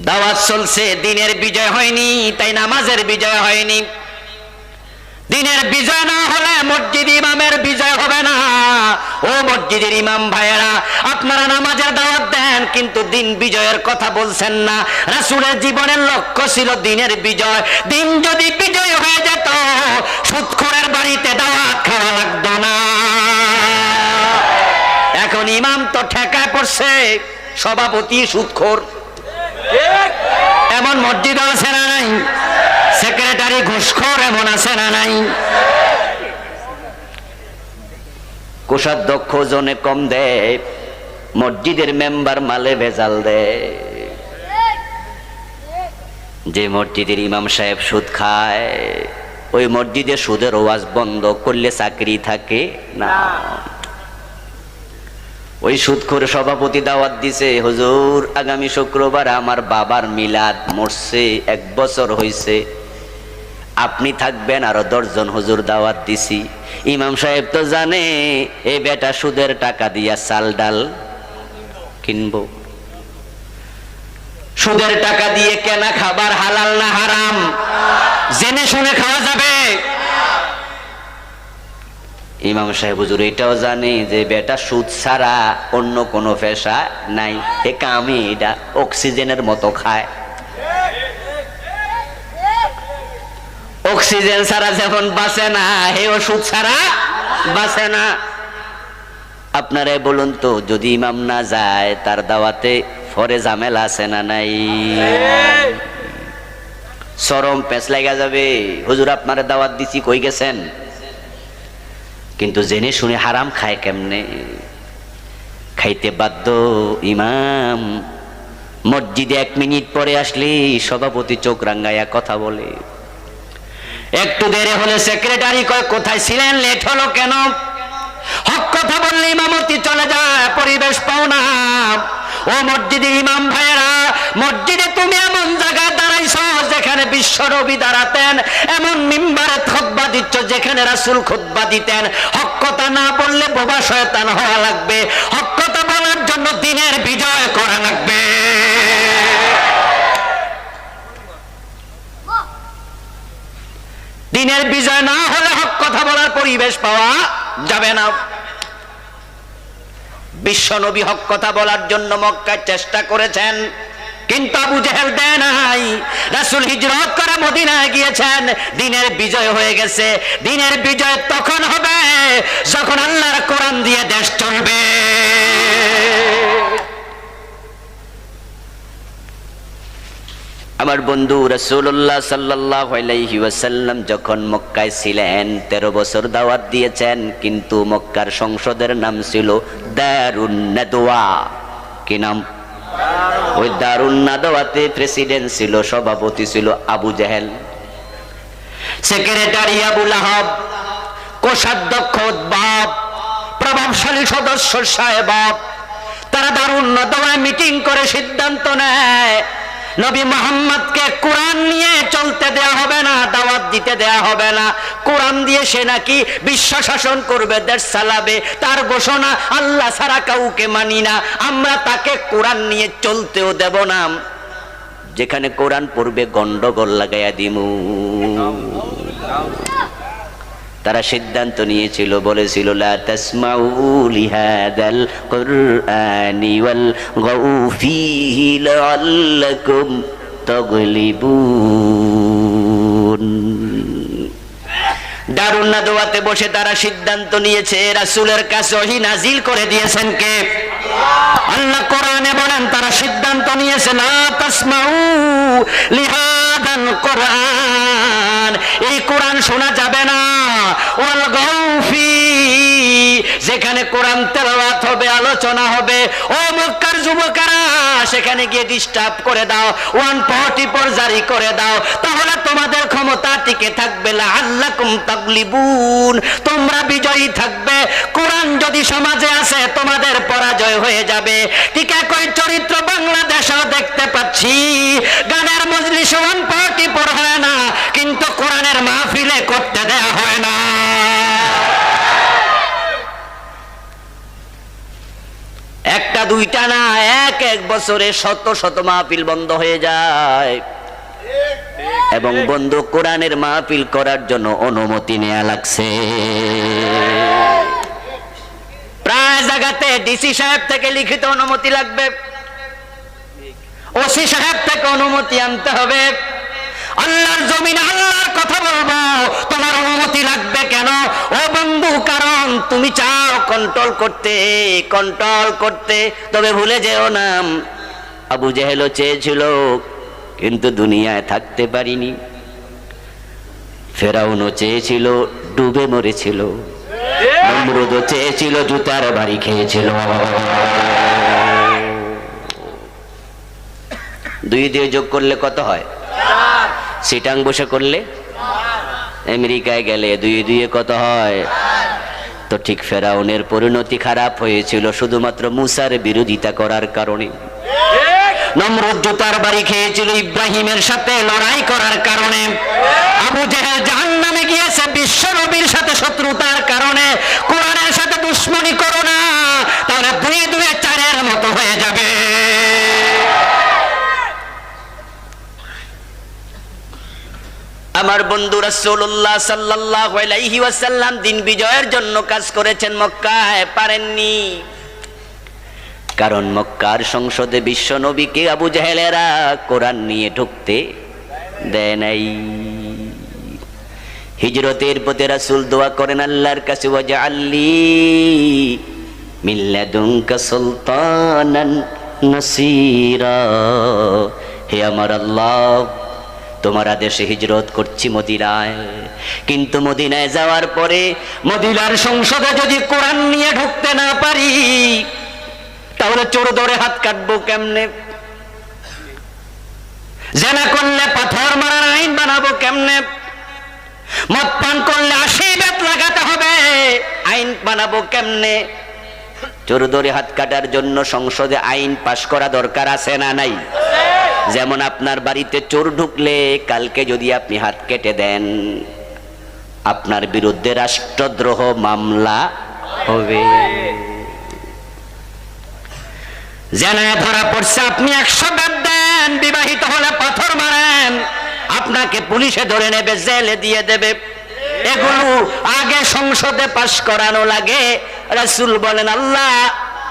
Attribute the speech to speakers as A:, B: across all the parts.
A: দাওয়াত চলছে, দিনের বিজয় হয়নি, তাই নামাজের বিজয় হয়নি। দিনের বিজয় না হলে মসজিদ ইমামের বিজয় হবে না। ও মসজিদের ইমাম ভাইয়েরা, আপনারা নামাজের দাওয়াত দেন, কিন্তু দিন বিজয়ের কথা বলছেন না। রাসুলের জীবনের লক্ষ্য ছিল দিনের বিজয়। দিন যদি বিজয় হয়ে যেত, সুৎখরের বাড়িতে দাওয়াত খাওয়া লাগতো না। এখন ইমাম তো ঠেকায় পড়ছে, সভাপতি সুৎখোর। এমন মসজিদ আছে না নাই? সেক্রেটারি ঘুষখোর এমন আছে না নাই? কোষাধ্যক্ষ জনে কম দেয় মসজিদের মেম্বার মালে ভেজাল দেয় যে মসজিদের ইমাম সাহেব সুদ খায়, ওই মসজিদে সুদের ওয়াজ বন্ধ করলে চাকরি থাকে না। ওই সুদখোর সভাপতি দাওয়াত দিছে, হুজুর, আগামী শুক্রবার আমার বাবার মিলাদ মরছে, এক বছর হইছে। আপনি থাকবেন আরও দশজন হুজুর দাওয়াত দিছি। ইমাম সাহেব তো জানে, এ বেটা সুদের টাকা দিয়া চাল ডাল কিনবো। সুদের টাকা দিয়ে কেনা খাবার হালাল না হারাম? জেনে শুনে খাওয়া যাবে। ইমাম সাহেব হুজুর এটাও জানে যে বেটা সুদ ছাড়া অন্য কোনো পেশা নাই। এ কামে এটা অক্সিজেনের মতো খায়। অক্সিজেন ছাড়া যেমন বাঁচে না হে ওষুধ ছাড়া বাঁচে না। আপনারে বলুন তো যদি ইমাম না যায় তার দাওয়াতে ফরে ঝামেলা আছে না নাই? চরম পেঁচ লাগা যাবে। হুজুর আপনারে দাওয়াত দিছি কই গেছেন? কিন্তু জেনে শুনে হারাম খায় কেমনে? খাইতে বাধ্য ইমাম। মসজিদে এক মিনিট পরে আসলে, সভাপতি চোখ রাঙ্গাইয়া কথা বলে, একটু দেরি হলে সেক্রেটারি কয়, কোথায় ছিলেন? লেট হলো কেন? হক কথা বললে ইমামতি চলে যায়, পরিবেশ পাও না। ও মসজিদের ইমাম ভাইয়েরা মসজিদে তুমি এমন জায়গায় দাঁড়াইছ যেখানে বিশ্ব রবি দাঁড়াতেন, এমন মিম্বারে খোদবা দিচ্ছ যেখানে রাসুল খোদবা দিতেন। হক কথা না বললে বোবা শয়তান হওয়া লাগবে। হক কথা বলার জন্য দিনের বিজয় করা লাগবে। দিনের বিজয় না হলে হক কথা বলার পরিবেশ পাওয়া যাবে না। বিশ্ব নবী হক কথা বলার জন্য মক্কায় চেষ্টা করেছেন। কিন্তু আবু জেহেল দেয় নাই। রাসূল হিজরত করে মদিনায় গিয়েছেন। দিনের বিজয় হয়ে গেছে। দিনের বিজয় তখন হবে যখন আল্লাহর কোরআন দিয়ে দেশ চলবে। আমার বন্ধু রসুল্লাহ সাল্লাহ যখন মক্কায় ছিলেন, তেরো বছর দাওয়াত দিয়েছেন, কিন্তু মক্কার সংসদের নাম ছিল দারুণ নাদওয়া কি নাম? ওই দারুণ প্রেসিডেন্ট ছিল, সভাপতি ছিল আবু জাহেল। সেক্রেটারি আবুল আহাব কোষাধ্যক্ষ বাপ প্রভাবশালী সদস্য সাহেব। তারা দারুণ নাদওয়ায় মিটিং করে সিদ্ধান্ত নেয়। নবী মোহাম্মদকে কোরআন নিয়ে চলতে দেয়া হবে না, দাওয়াত দিতে দেয়া হবে না। কোরআন দিয়ে সে নাকি বিশ্ব শাসন করবে, দেশ চালাবে। তার ঘোষণা আল্লাহ সারা কাউকে মানি না। আমরা তাকে কোরআন নিয়ে চলতেও দেব না। যেখানে কোরআন পড়বে, গন্ডগোল লাগাইয়া দিমু। তারা সিদ্ধান্ত নিয়েছিল, বলেছিল দারুণ নাদওয়াতে বসে তারা সিদ্ধান্ত নিয়েছে, রাসূলের কাছে ওহী নাজিল করে দিয়েছেন কে? আল্লাহ কোরআনে বলেন, তারা সিদ্ধান্ত নিয়েছে, লা তাসমাউ লিহাদাল কোরআন। এই কোরআন শোনা যাবে না। ওয়াল গাউফি যেখানে কোরআন তেলাওয়াত হবে আলোচনা হবে। ও মক্কার যুবকেরা, সেখানে গিয়ে ডিস্টার্ব করে দাও ওয়ান ফর্টি পর জারি করে দাও। তাহলে তোমাদের ক্ষমতা টিকে থাকবে। আল্লাকুম তাগলিবুন। তোমরা বিজয়ী থাকবে। কোরআন যদি সমাজে আসে, তোমাদের পরাজয় হয়ে যাবে। ঠিক একই চরিত্র বাংলাদেশেও দেখতে পাচ্ছি। গানের মজলিস ওয়ান ফর্টি পর হয় না, কিন্তু কোরআনের মাহফিলে করতে দেয়া হয়। দুইটা না, এক এক বছরে শত শত মাহফিল বন্ধ হয়ে যায়। এবং বন্ধ, কোরআনের মাহফিল করার জন্য অনুমতি নেওয়া লাগছে। প্রায় জায়গাতে ডিসি সাহেব থেকে লিখিত অনুমতি লাগবে। ওসি সাহেব থেকে অনুমতি আনতে হবে। আল্লাহর জমিন আল্লাহর কথা বলব, তোমার অনুমতি লাগবে কেন? ও বন্ধু, কারণ তুমি চাও কন্ট্রোল করতে কন্ট্রোল করতে, তবে ভুলে যেও না। আবু জেহেলও চেয়েছিল, কিন্তু দুনিয়ায় থাকতে পারিনি। ফেরাউনও চেয়েছিল, ডুবে মরেছিল। নমরুদও চেয়েছিল, জুতার বাড়ি খেয়েছিল। দুই দিয়ে যোগ করলে কত হয়? সিটাং বসে করলে? আমেরিকায় গেলে দুই দুয়ে কত হয়? তো ঠিক ফেরাউনের পরিণতি খারাপ হয়েছিল, শুধুমাত্র মুসার বিরোধিতা করার কারণে। নমরুদ বাড়ি খেয়েছিল ইব্রাহিমের সাথে লড়াই করার কারণে। আবু জেহেল জাহান্নামে গিয়েছে, বিশ্ব সাথে শত্রুতার কারণে। কোরআনের সাথে দুশ্মনী করো না, তাহলে দুই দুয়ে আমার বন্ধু রাসূলুল্লাহ সাল্লাল্লাহু আলাইহি ওয়াসাল্লাম দিন বিজয়ের জন্য কাজ করেছেন মক্কায়, পারেননি। কারণ মক্কার সংসদে বিশ্ব নবীকে আবু জাহেলেরা কোরআন নিয়ে ঢুকতে দেয় নাই। হিজরতের পথে রাসূল দোয়া করেন, আল্লাহর কাছে ওয়াজা আল্লি মিল্লাদুনকা সুলতানান নাসিরা। হে আমার আল্লাহ তোমার আদেশে হিজরত করছি মদিনায়। কিন্তু মদিনায় যাওয়ার পরে মদিনার সংসদে যদি কোরআন নিয়ে ঢুকতে না পারি, তাহলে চোর ধরে হাত কাটবো কেমনে? জেনা করলে পাথর মারার আইন বানাবো কেমনে? মদ পান করলে আশি বেত লাগাতে হবে, আইন বানাবো কেমনে? চোর ধরে হাত কাটার জন্য সংসদে আইন পাশ করা দরকার আছে না নাই? যেমন আপনার বাড়িতে চোর ঢুকলে, কালকে যদি আপনি হাত কেটে দেন, আপনার বিরুদ্ধে রাষ্ট্রদ্রোহ মামলা হবে। জেনায় ধরা পড়ছে, আপনি একশো বাদ দেন, বিবাহিত হলে পাথর মারেন। আপনাকে পুলিশে ধরে নেবে, জেলে দিয়ে দেবে। এগুলো আগে সংসদে পাশ করানো লাগে। রাসূল বলেন, আল্লাহ,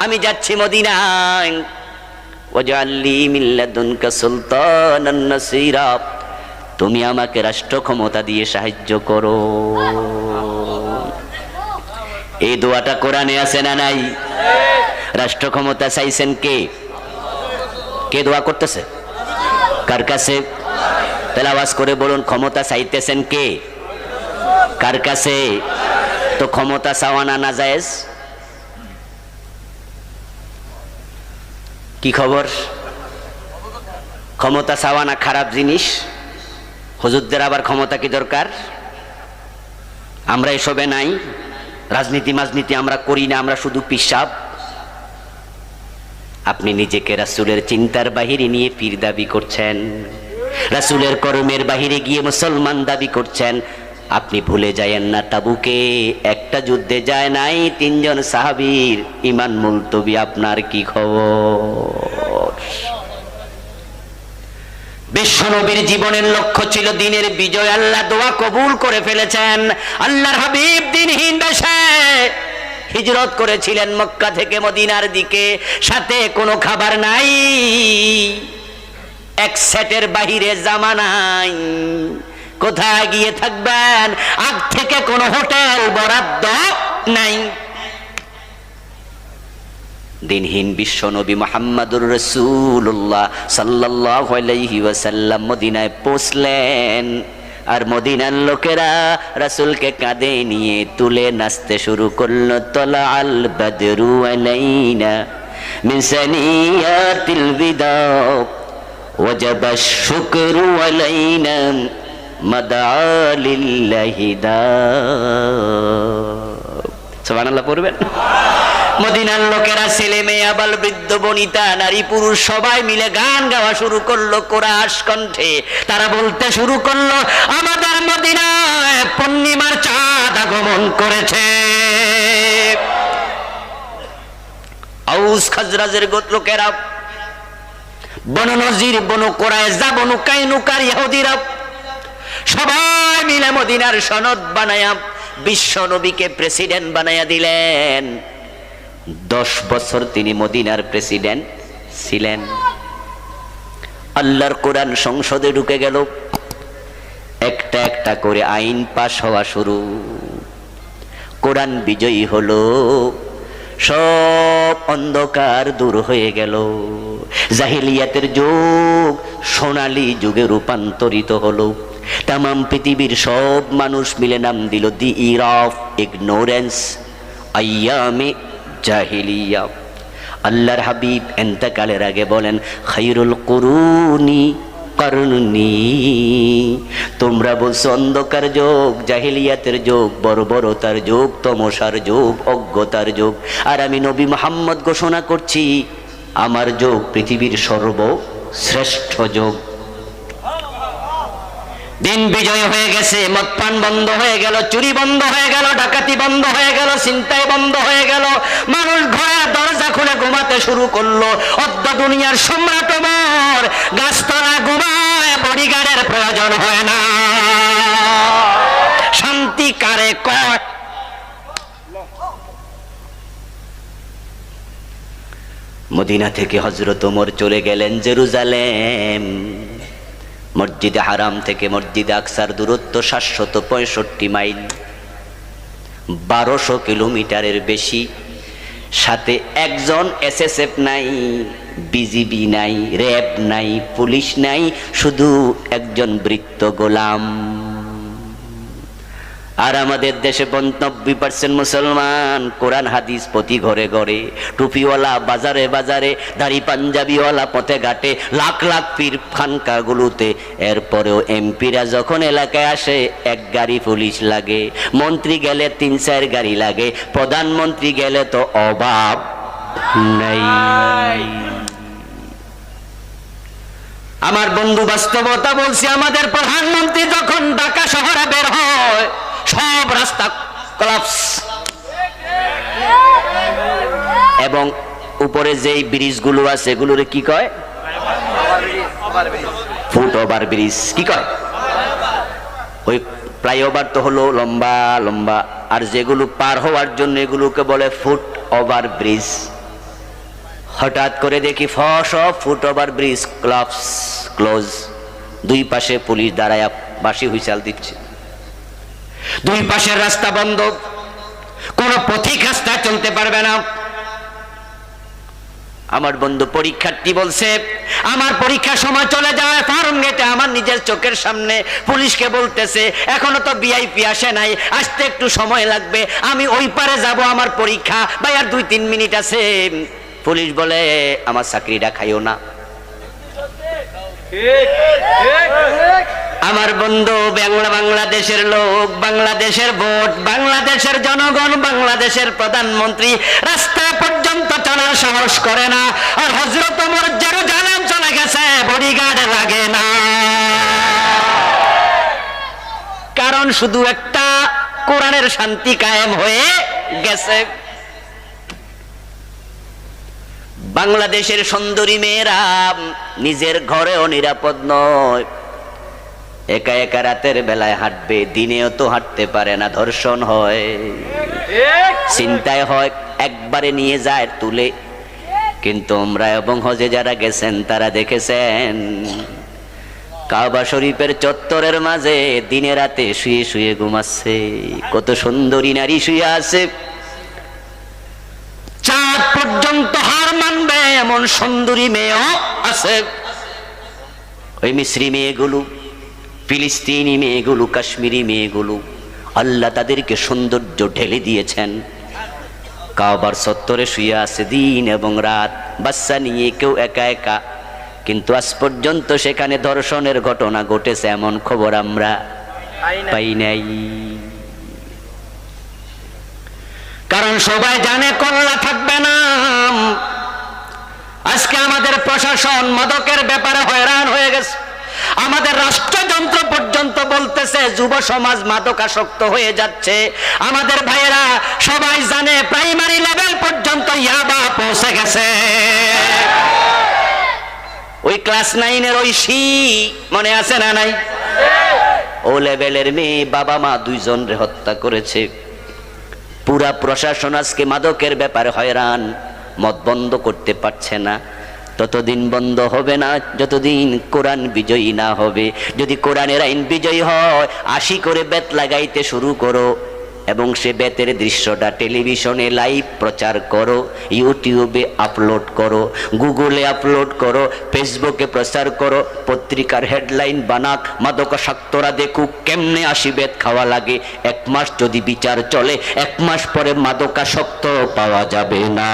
A: আমি যাচ্ছি মদিনায়। তুমি আমাকে রাষ্ট্র ক্ষমতা দিয়ে সাহায্য করো। এই দোয়াটা কোরআনে আছে না নাই? রাষ্ট্র ক্ষমতা চাইছেন কে? কে দোয়া করতেছে? কার কাছে? তাহলে আওয়াজ করে বলুন, ক্ষমতা চাইতেছেন কে? কার কাছে? তো ক্ষমতা চাওয়ানা না জায়েজ কি খবর? ক্ষমতা চাওয়ানা খারাপ জিনিস? হুজুরদের আবার ক্ষমতা কি দরকার? আমরা এসবে নাই। রাজনীতি মাজনীতি আমরা করি না, আমরা শুধু পিসাব। আপনি নিজেকে রাসুলের চিন্তার বাহিরে নিয়ে পীর দাবি করছেন। রাসুলের কর্মের বাহিরে গিয়ে মুসলমান দাবি করছেন। আপনি ভুলে যায়েন না তাবুকে। একটা যুদ্ধে যায় নাই তিনজন সাহাবীর। ইমান মুলতবি আপনার কি খবর? বিশ্বনবীর জীবনের লক্ষ্য ছিল দিনের বিজয়। আল্লাহ দোয়া কবুল করে ফেলেছেন। আল্লাহর হাবিব দিনহীন দেশে হিজরত করেছিলেন মক্কা থেকে মদিনার দিকে। সাথে কোনো খাবার নাই। এক সেটের বাহিরে জামা নাই। কোথায় গিয়ে থাকবেন? আগ থেকে কোনো হোটেল বরাদ্দ নাই। দিনহীন বিশ্ব নবী মোহাম্মদুর রসুল্লাহ সাল্লাহ মদিনায় পৌঁছলেন। আর মদিনার লোকেরা রাসুলকে কাঁদে নিয়ে তুলে নাচতে শুরু করল তলা আল বদরু আলাইনা মিসানিয়াতিল বিদা, ওয়াজাবা শুকরু আলাইনা। মাদালিল্লাহিদা সোবানাল্লাহ মদিনার লোকেরা ছেলে মেয়ে, আবাল বৃদ্ধ, বনিতা, নারী, পুরুষ, সবাই মিলে গান গাওয়া শুরু করল কোরআস কণ্ঠে। তারা বলতে শুরু করল, আমাদের মদিনায় পূর্ণিমার চাঁদ আগমন করেছে। আউস খাজরাজের লোকেরা বননজির বনু কোরায় যা বনু কাইনুকার ইহুদিরা সবাই মিলে মদিনার সনদ বানায়া বিশ্ব নবীকে প্রেসিডেন্ট বানায়া দিলেন। দশ বছর তিনি মদিনার প্রেসিডেন্ট ছিলেন। আল্লাহর কোরআন সংসদে ঢুকে গেল। একটা একটা করে আইন পাশ হওয়া শুরু। কোরআন বিজয়ী হলো। সব অন্ধকার দূর হয়ে গেল। জাহিলিয়াতের যুগ সোনালী যুগে রূপান্তরিত হলো। তামাম পৃথিবীর সব মানুষ মিলে নাম দিল দি ইর অফ ইগনোরেন্স, আয়ামে জাহিলিয়া। আল্লাহর হাবিব এন্তকালের আগে বলেন খাইরুল করুনি করুনি তোমরা বলছো অন্ধকার যোগ, জাহিলিয়াতের যোগ, বর্বরতার যোগ, তমসার যোগ, অজ্ঞতার যোগ। আর আমি নবী মোহাম্মদ ঘোষণা করছি, আমার যোগ পৃথিবীর সর্বশ্রেষ্ঠ যোগ। দিন বিজয় হয়ে গেছে, মদপান বন্ধ হয়ে গেল, চুরি বন্ধ হয়ে গেল, ডাকাতি বন্ধ হয়ে গেল চিন্তাই বন্ধ হয়ে গেল। মানুষ ঘরের দরজা খুলে ঘুমাতে শুরু করল। অদ্য দুনিয়ার সম্রাট ওমর গাছতলা ঘুমায়, বডিগার্ডের প্রয়োজন হয় না। শান্তি কারে কয়? মদিনা থেকে হজরত ওমর চলে গেলেন জেরুজালেম। মসজিদে হারাম থেকে মসজিদে আকসার দূরত্ব সাতশত পঁয়ষট্টি মাইল। বারোশো কিলোমিটারের বেশি। সাথে একজন এসএসএফ নাই, বিজিবি নাই, র্যাব নাই, পুলিশ নাই, শুধু একজন বৃত্ত গোলাম। আর আমাদের দেশে নব্বই পার্সেন্ট মুসলমান কোরআন, হাদিস প্রতি ঘরে ঘরে। টুপিওয়ালা বাজারে বাজারে, দাড়ি পাঞ্জাবিওয়ালা পথে ঘাটে, লাখ লাখ পীর খানকাগুলোতে। এরপরেও এমপিরা যখন এলাকায় আসে, এক গাড়ি পুলিশ লাগে, মন্ত্রী গেলে তিন চার গাড়ি লাগে, প্রধানমন্ত্রী গেলে তো অভাব নাই। আমার বন্ধু বাস্তবতা বলছি, আমাদের প্রধানমন্ত্রী যখন ঢাকা শহরে বের হয় সব রাস্তা কলাপস এবং উপরে যেই ব্রিজগুলো আছে, এগুলোরে কি কয়? ফুট ওভার ব্রিজ কি কয়? ওই ফ্লাইওভার তো হলো লম্বা লম্বা। আর যেগুলো পার হওয়ার জন্য এগুলোকে বলে ফুট ওভার ব্রিজ হঠাৎ করে দেখি ফস foot over bridge clubs close দুই পাশে পুলিশ দাঁড়ায় বাসি হুইসাল দিচ্ছে। দুই পাশের রাস্তা বন্ধ। কোন পথিক রাস্তা চলতে পারবে না। আমার বন্ধু পরীক্ষার্থী বলছে, আমার পরীক্ষার সময় চলে যায়, ফার্ম গেটে আমার নিজের চোখের সামনে পুলিশকে বলতেছে, এখনও তো বিআইপি আসে নাই, আসতে একটু সময় লাগবে, আমি ওই পারে যাব আমার পরীক্ষা। ভাই, আর দুই তিন মিনিট আছে। পুলিশ বলে, আমার চাকরিটা খাইও না। আমার বন্ধু বাংলা বাংলাদেশের লোক, বাংলাদেশের ভোট, বাংলাদেশের জনগণ, বাংলাদেশের প্রধানমন্ত্রী, রাস্তা পর্যন্ত চলার সাহস করে না, আর হজরত ওমর জেরুজালেম চলে গেছে বডিগার্ড লাগে না। কারণ শুধু একটা কোরআনের শান্তি কায়েম হয়ে গেছে। বাংলাদেশের সুন্দরী মেয়েরা নিজের ঘরেও নিরাপদ নয়। একা একা রাতের বেলায় হাঁটবে, দিনেও তো হাঁটতে পারে না, ধর্ষণ হয়। চিন্তায় হয়, একবারে নিয়ে যায় তুলে। কিন্তু আমরা এবং হজে যারা গেছেন, তারা দেখেছেন, কাবা শরীফের চত্বরের মাঝে দিনে রাতে শুয়ে শুয়ে ঘুমাচ্ছে। কত সুন্দরী নারী শুয়ে আছে। চাঁদ পর্যন্ত হার মানবে, এমন সুন্দরী মেয়েও আছে। ওই মিশ্রি মেয়েগুলো ফিলিস্তিনি মেয়েগুলো কাশ্মীরি মেয়েগুলো আল্লাহ তাদেরকে সৌন্দর্য ঢেলে দিয়েছেন। কাবার সত্তরে শুয়ে আছে দিন এবং রাত বাচ্চা নিয়ে কেউ একা একা। কিন্তু আজ পর্যন্ত সেখানে ধর্ষণের ঘটনা ঘটেছে এমন খবর আমরা পাই নাই। কারণ সবাই জানে কল্লা থাকবে না। আজকে আমাদের প্রশাসন মাদকের ব্যাপারে হয়রান হয়ে গেছে। আমাদের রাষ্ট্রযন্ত্র পর্যন্ত বলতেছে, যুব সমাজ মাদকাসক্ত হয়ে যাচ্ছে। আমাদের ভাইয়েরা সবাই জানে, প্রাইমারি লেভেল পর্যন্ত ইয়াবা পৌঁছে গেছে। ওই ক্লাস নাইনের ওই সি, মনে আছে না নাই? ও লেভেলের মেয়ে, বাবা মা দুইজন হত্যা করেছে। পুরা প্রশাসন আজকে মাদকের ব্যাপারে হয়রান মত বন্ধ করতে পারছে না। ততদিন বন্ধ হবে না, যতদিন কোরআন বিজয়ী না হবে, যদি কোরআনের আইন বিজয়ী হয়, আশি করে বেত লাগাইতে শুরু করো এবং সে বেতের দৃশ্যটা টেলিভিশনে লাইভ প্রচার করো, ইউটিউবে আপলোড করো, গুগলে আপলোড করো, ফেসবুকে প্রচার করো, পত্রিকার হেডলাইন বানাক, মাদকাসক্তরা দেখুক কেমনে আসি বেত খাওয়া লাগে, এক মাস যদি বিচার চলে, এক মাস পরে মাদকাসক্ত পাওয়া যাবে না।